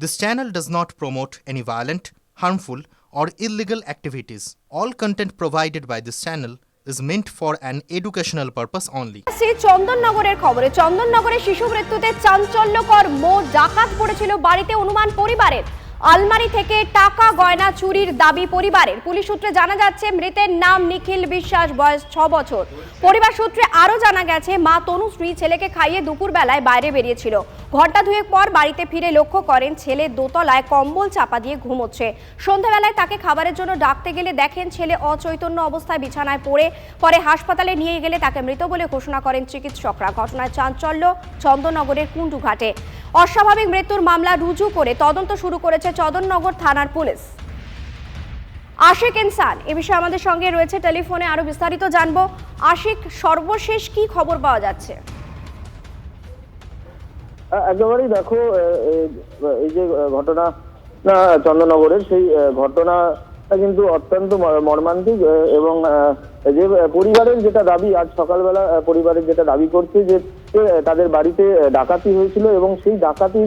This channel does not promote any violent, harmful, or illegal activities. All content provided by this channel is meant for an educational purpose only. আসছি চন্দননগরের খবরে চন্দননগরে শিশু মৃত্যুতে চাঞ্চল্যকর মো ডাকাত পড়েছিল বাড়িতে অনুমান পরিবারের আলমারি থেকে টাকা গয়না চুরির দাবি পরিবারের। পুলিশ সূত্রে জানা যাচ্ছে, মৃতের নাম নিখিল বিশ্বাস, বয়স ছ বছর। পরিবার সূত্রে আরও জানা গেছে, মা তনুশ্রী ছেলেকে খাইয়ে দুপুর বেলায় বাইরে বেরিয়েছিল। ঘণ্টা দুয়েক পর বাড়িতে ফিরে লক্ষ্য করেন, ছেলে দোতলায় কম্বল চাপা দিয়ে ঘুমোচ্ছে। সন্ধ্যাবেলায় তাকে খাবারের জন্য ডাকতে গেলে দেখেন ছেলে অচৈতন্য অবস্থায় বিছানায় পড়ে। পরে হাসপাতালে নিয়ে গেলে তাকে মৃত বলে ঘোষণা করেন চিকিৎসকরা। ঘটনায় চাঞ্চল্য, চন্দননগরের কুণ্ডুঘাটে। অস্বাভাবিক মৃত্যুর মামলা রুজু করে তদন্ত শুরু করেছে চন্দননগর থানার পুলিশ। আশিক ইনসান এ বিষয়ে আমাদের সঙ্গে রয়েছে টেলিফোনে আরও বিস্তারিত জানব। আশিক সর্বশেষ কি খবর পাওয়া যাচ্ছে? একেবারেই দেখো এই যে ঘটনা না, চন্দননগরের সেই ঘটনা কিন্তু অত্যন্ত মর্মান্তিক এবং যে পরিবারের যেটা দাবি আজ সকালবেলা পরিবারের যেটা দাবি করছে যে তাদের বাড়িতে ডাকাতি হয়েছিল এবং সেই ডাকাতি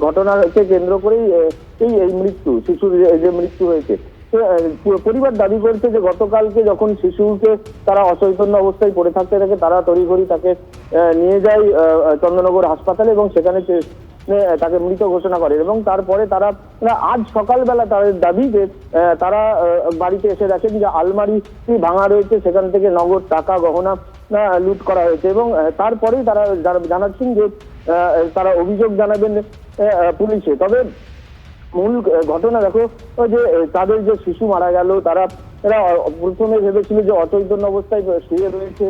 ঘটনাকে কেন্দ্র করেই এই এই মৃত্যু, শিশুর যে- মৃত্যু হয়েছে। পরিবার দাবি করছে যে গতকালকে যখন শিশুকে তারা অচৈতন্য অবস্থায় পড়ে থাকতে থাকে, তারা তড়িঘড়ি তাকে নিয়ে যায় চন্দ্রনগর হাসপাতালে এবং সেখানে তাকে মৃত ঘোষণা করে এবং তারপরে তারা তারা আজ সকালবেলা তাদের দাবি যে তারা বাড়িতে এসে দেখেন যে আলমারি ভাঙা রয়েছে, সেখান থেকে নগদ টাকা গহনা লুট করা হয়েছে এবং তারপরেই তারা জানাচ্ছেন যে তারা অভিযোগ জানাবেন পুলিশে। তবে মূল ঘটনা দেখো যে তাদের যে শিশু মারা গেল, তারা, এরা প্রথমে ভেবেছিল যে অচৈতন্য অবস্থায় শুয়ে রয়েছে।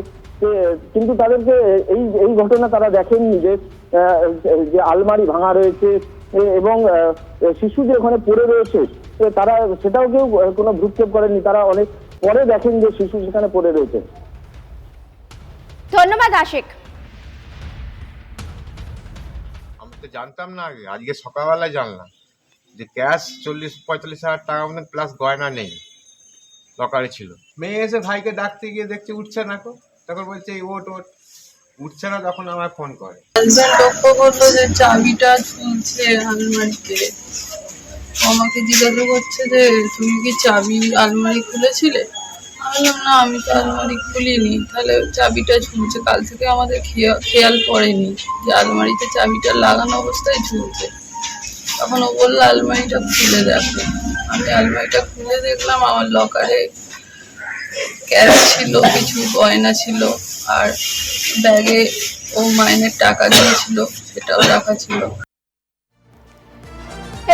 কিন্তু তাদেরকে এই এই ঘটনা তারা দেখেননি যে যে আলমারি ভাঙা রয়েছে এবং শিশু যে ওখানে পড়ে রয়েছে তারা সেটাও কেউ কোনো ভ্রুক্ষেপ করেননি। তারা অনেক পরে দেখেন যে শিশু সেখানে পড়ে রয়েছে। ধন্যবাদ, আশিক। তো জানতাম না আগে আজকে সকালবেলায় জানলাম যে ক্যাশ চল্লিশ, পঁয়তাল্লিশ হাজার টাকা মতন প্লাস গয়না নেই। লকারে ছিল। মেয়ে এসে ভাইকে ডাকতে গিয়ে দেখছে, উঠছে না কো তখন বলছে, এই ওট ওট উঠছে না, তখন আমায় ফোন করে। লক্ষ্য করল যে চাবিটা ঝুলছে আলমারিতে। আমাকে জিজ্ঞাসা করছে যে, তুমি কি চাবি আলমারি খুলেছিলে? বললাম না, আমি তো আলমারি খুলিনি। তাহলে চাবিটা ঝুলছে, কাল থেকে আমাদের খেয়া- খেয়াল পড়েনি যে আলমারিতে চাবিটা লাগানো অবস্থায় ঝুলছে। তখন ও বলল, আলমারিটা খুলে দেখো। আমি আলমারিটা খুলে দেখলাম, আমার লকারে ক্যাশ ছিল, কিছু গয়না ছিল, আর ব্যাগে ও মাইনের টাকা দিয়েছিল, সেটাও রাখা ছিল।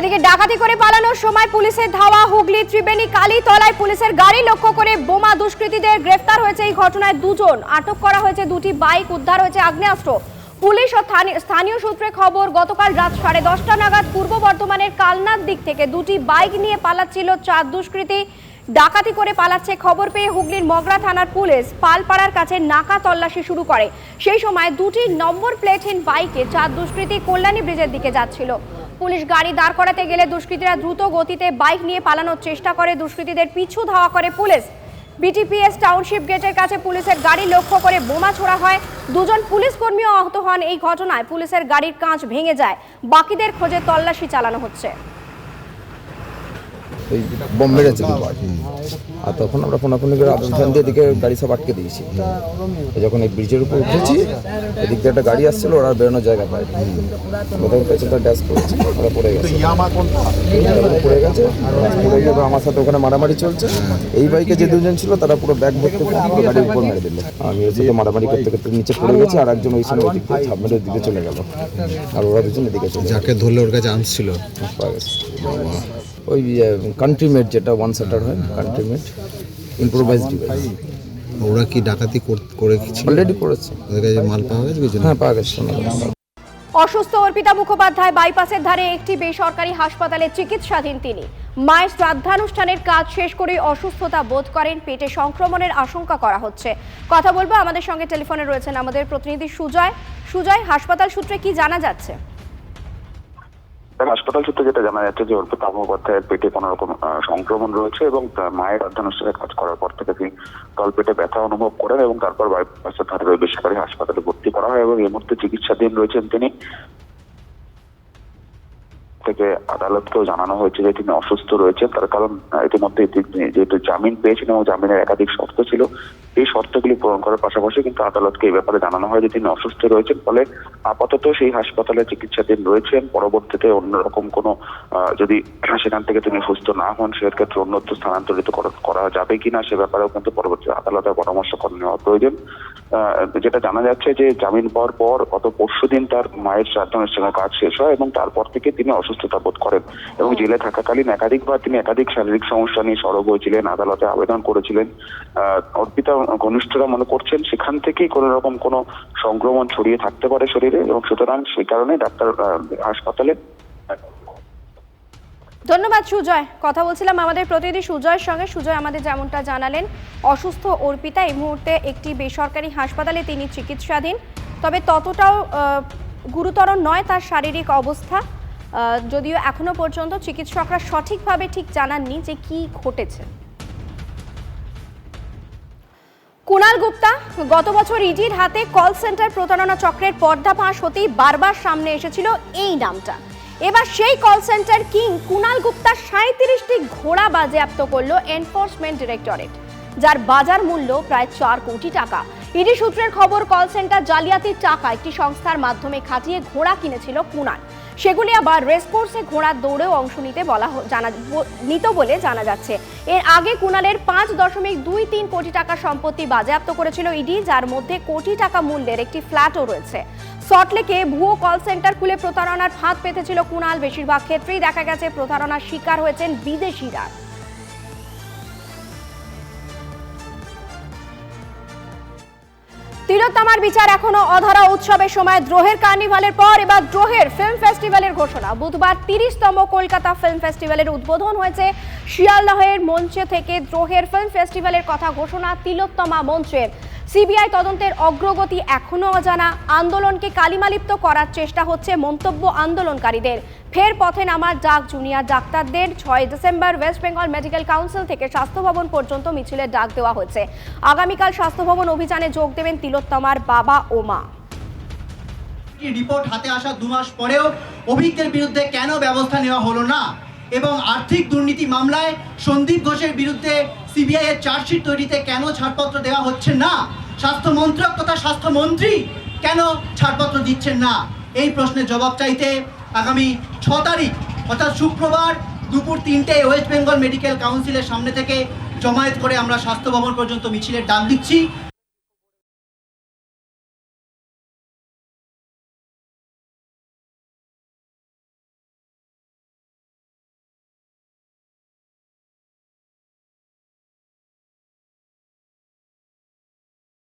এদিকে ডাকাতি করে পালানোর সময় পুলিশের ধাওয়া, হুগলি, ত্রিবেণী, কালীতলায় পুলিশের গাড়ি লক্ষ্য করে বোমা দুষ্কৃতীদের গ্রেফতার হয়েছে। এই ঘটনায় দুজন আটক করা হয়েছে, দুটি বাইক উদ্ধার হয়েছে আগ্নেয়াস্ত্র। পুলিশ ও স্থানীয়- সূত্রে খবর, গতকাল রাত সাড়ে দশটা নাগাদ পূর্ব বর্ধমানের কালনার দিক থেকে দুটি বাইক নিয়ে পালাচ্ছিল চার দুষ্কৃতী। ডাকাতি করে পালাচ্ছে খবর পেয়ে হুগলির মগরা থানার পুলিশ। পালপাড়ার কাছে নাকা তল্লাশি শুরু করে। সেই সময় দুটি নম্বর প্লেটহীন বাইকে চার দুষ্কৃতী কল্যাণী ব্রিজের দিকে যাচ্ছিল। পুলিশ গাড়ি দাঁড় করাতে গেলে দুষ্কৃতীরা দ্রুত গতিতে বাইক নিয়ে পালানোর চেষ্টা করে। দুষ্কৃতীদের পিছু ধাওয়া করে পুলিশ। বিটিপিএস টাউনশিপ গেটের কাছে পুলিশের গাড়ি লক্ষ্য করে বোমা ছোড়া হয়। দুজন পুলিশ কর্মীও আহত হন এই ঘটনায়। পুলিশের গাড়ির কাঁচ ভেঙে যায়। বাকিদের খোঁজে তল্লাশি চালানো হচ্ছে। ওই বোম মেরেছে দুবার আর তখন আমরা ফোনাফোনি করে আদান দিয়ে এদিকে গাড়ি সব আটকে দিয়েছি। যখন এই ব্রিজের উপর উঠেছি এদিক দিয়ে একটা গাড়ি আসছিল ওরা বেরোনোর জায়গা পায়। কোথাও পেছনটা ড্যাশ করেছে ওরা পড়ে গেছে। পড়ে? গেছে পড়ে গিয়ে আমার সাথে ওখানে মারামারি চলছে। এই বাইকে যে দুজন ছিল তারা পুরো ব্যাগ ভর্তি করে পুরো গাড়ির উপর মেরে দিল। আমি ওর সাথে মারামারি করতে করতে নিচে পড়ে গেছি আর একজন ওই সময় ওদিক দিয়ে ছাপ দিকে চলে গেল। আর ওরা দুজন এদিকে চলে যাকে ধরলে ওর কাছে আর্মস ছিল। পাওয়া গেছে। ওই কান্ট্রি মেড যেটা ওয়ান সেটার হয় কান্ট্রি মেড ইম্প্রোভাইজ ডিভাইস ওরা কি ডাকাতি কর- করে কি ছিল? অলরেডি করেছে। ওদের কাছে মাল পাওয়া গেছে কিছু? হ্যাঁ পাওয়া গেছে গেছে। অসুস্থ অর্পিতা মুখোপাধ্যায় বাইপাসের ধারে একটি বেসরকারি হাসপাতালে চিকিৎসাধীন তিনি। মায়ের শ্রাদ্ধানুষ্ঠানের কাজ শেষ করে অসুস্থতা বোধ করেন পেটে সংক্রমণের আশঙ্কা করা হচ্ছে। কথা বলব আমাদের সঙ্গে টেলিফোনে রয়েছেন আমাদের প্রতিনিধি সুজয়। সুজয় হাসপাতাল সূত্রে কি জানা যাচ্ছে? তার হাসপাতাল সূত্রে যেটা জানা যাচ্ছে যে অর্পিতা মুখোপাধ্যায়ের পেটে কোনো রকম সংক্রমণ রয়েছে এবং মায়ের অর্ধানুষ্ঠানে কাজ করার পর থেকে তিনি তলপেটে ব্যথা অনুভব করেন এবং তারপর বাইপাসের ধারে বেসরকারি হাসপাতালে ভর্তি করা হয় এবং এই মুহূর্তে চিকিৎসাধীন রয়েছেন তিনি। থেকে আদালতকেও জানানো হয়েছে যে তিনি অসুস্থ রয়েছেন। তার কারণ ইতিমধ্যে যেহেতু জামিন পেয়েছেন এবং জামিনের একাধিক শর্ত ছিল এই শর্তগুলি পূরণ করার পাশাপাশি কিন্তু আদালতকে এই ব্যাপারে জানানো হয় যে তিনি অসুস্থ রয়েছেন। ফলে আপাতত সেই হাসপাতালে চিকিৎসাধীন রয়েছেন। পরবর্তীতে অন্যরকম কোনো যদি সেখান থেকে তিনি সুস্থ না হন সেক্ষেত্রে অন্যত্র স্থানান্তরিত করা- যাবে কিনা সে ব্যাপারেও কিন্তু পরবর্তী আদালতের পরামর্শ করে নেওয়া প্রয়োজন। যেটা জানা যাচ্ছে যে জামিন পাওয়ার পর গত পরশু দিন তার মায়ের শ্রাদ্ধানুষ্ঠানের কাজ শেষ হয় এবং তারপর থেকে তিনি অসুস্থতা বোধ করেন এবং জেলে থাকাকালীন একাধিকবার তিনি একাধিক শারীরিক সমস্যা নিয়ে সরব হয়েছিলেন আদালতে আবেদন করেছিলেন। অর্পিতা ঘনিষ্ঠরা মনে করছেন, সেখান থেকেই কোনো রকম কোনো সংক্রমণ ছড়িয়ে থাকতে পারে শরীরে এবং সুতরাং সেই কারণে ডাক্তার হাসপাতালে ধন্যবাদ সুজয়। কথা বলছিলাম আমাদের প্রতিনিধি সুজয়ের সঙ্গে। সুজয়, আমাদের যেমনটা জানালেন, অসুস্থ অর্পিতা এই মুহূর্তে একটি বেসরকারি হাসপাতালে তিনি চিকিৎসাধীন। তবে ততটাও গুরুতর নয় তার শারীরিক অবস্থা। যদিও এখনও পর্যন্ত চিকিৎসকরা সঠিকভাবে ঠিক জানাননি যে কি ঘটেছে। কুণাল গুপ্তা, গত বছর ইডির হাতে কল সেন্টার প্রতারণা চক্রের পর্দা ফাঁস হতেই বারবার সামনে এসেছিল এই নামটা। এবার সেই call centre king Kunal Gupta সাঁত্রিশটি ঘোড়া বাজেয়াপ্ত করল এনফোর্সমেন্ট ডিরেক্টরেট, যার বাজার মূল্য প্রায় চার কোটি টাকা। ইডি সূত্রের খবর, কল সেন্টার জালিয়াতির টাকা একটি সংস্থার মাধ্যমে খাটিয়ে ঘোড়া কিনেছিল কুণাল। সেগুলি আবার রেসকোর্সে ঘোড়ার দৌড়েও অংশ নিতে বলা জানা নিত বলে জানা যাচ্ছে। এর আগে কুনালের পাঁচ দশমিক দুই তিন কোটি টাকা সম্পত্তি বাজেয়াপ্ত করেছিল ইডি, যার মধ্যে কোটি টাকা মূল্যের একটি ফ্ল্যাটও রয়েছে। সল্টলেকে ভুয়ো কল সেন্টার খুলে প্রতারণার ফাঁদ পেতেছিল কুণাল। বেশিরভাগ ক্ষেত্রেই দেখা গেছে প্রতারণার শিকার হয়েছেন বিদেশিরা। তিলোত্তমার বিচার এখনও অধরা উৎসবের সময়, দ্রোহের কার্নিভালের পর এবার দ্রোহের ফিল্ম ফেস্টিভ্যালের ঘোষণা। বুধবার তিরিশতম কলকাতা ফিল্ম ফেস্টিভ্যালের উদ্বোধন হয়েছে। শিয়ালদহের মঞ্চে থেকে দ্রোহের ফিল্ম ফেস্টিভ্যালের কথা ঘোষণা তিলোত্তমা মঞ্চের। সিবিআই তদন্তের অগ্রগতি এখনও অজানা। আন্দোলনকে কালিমালিপ্ত করার চেষ্টা হচ্ছে মন্তব্য আন্দোলনকারীদের। ফের পথে নামার ডাক জুনিয়র ডাক্তারদের। ছয় December West Bengal medical council থেকে স্বাস্থ্য ভবন পর্যন্ত মিছিলের ডাক দেওয়া হয়েছে। আগামীকাল স্বাস্থ্য ভবন অভিযানে যোগ দেবেন তিলোত্তমার বাবা ও মা। রিপোর্ট হাতে আসা দু মাস পরেও অভিজ্ঞের বিরুদ্ধে কেন ব্যবস্থা নেওয়া হলো না? এবং আর্থিক দুর্নীতি মামলায় সন্দীপ ঘোষের বিরুদ্ধে সিবিআই এর চার্জশিট তৈরিতে কেন ছাড়পত্র দেওয়া হচ্ছে না? স্বাস্থ্য মন্ত্রক তথা স্বাস্থ্যমন্ত্রী কেন ছাড়পত্র দিচ্ছেন না? এই প্রশ্নের জবাব চাইতে আগামী ছ তারিখ, অর্থাৎ শুক্রবার দুপুর তিনটে ওয়েস্ট বেঙ্গল মেডিকেল কাউন্সিলের সামনে থেকে জমায়েত করে আমরা স্বাস্থ্য ভবন পর্যন্ত মিছিলের ডাক দিচ্ছি।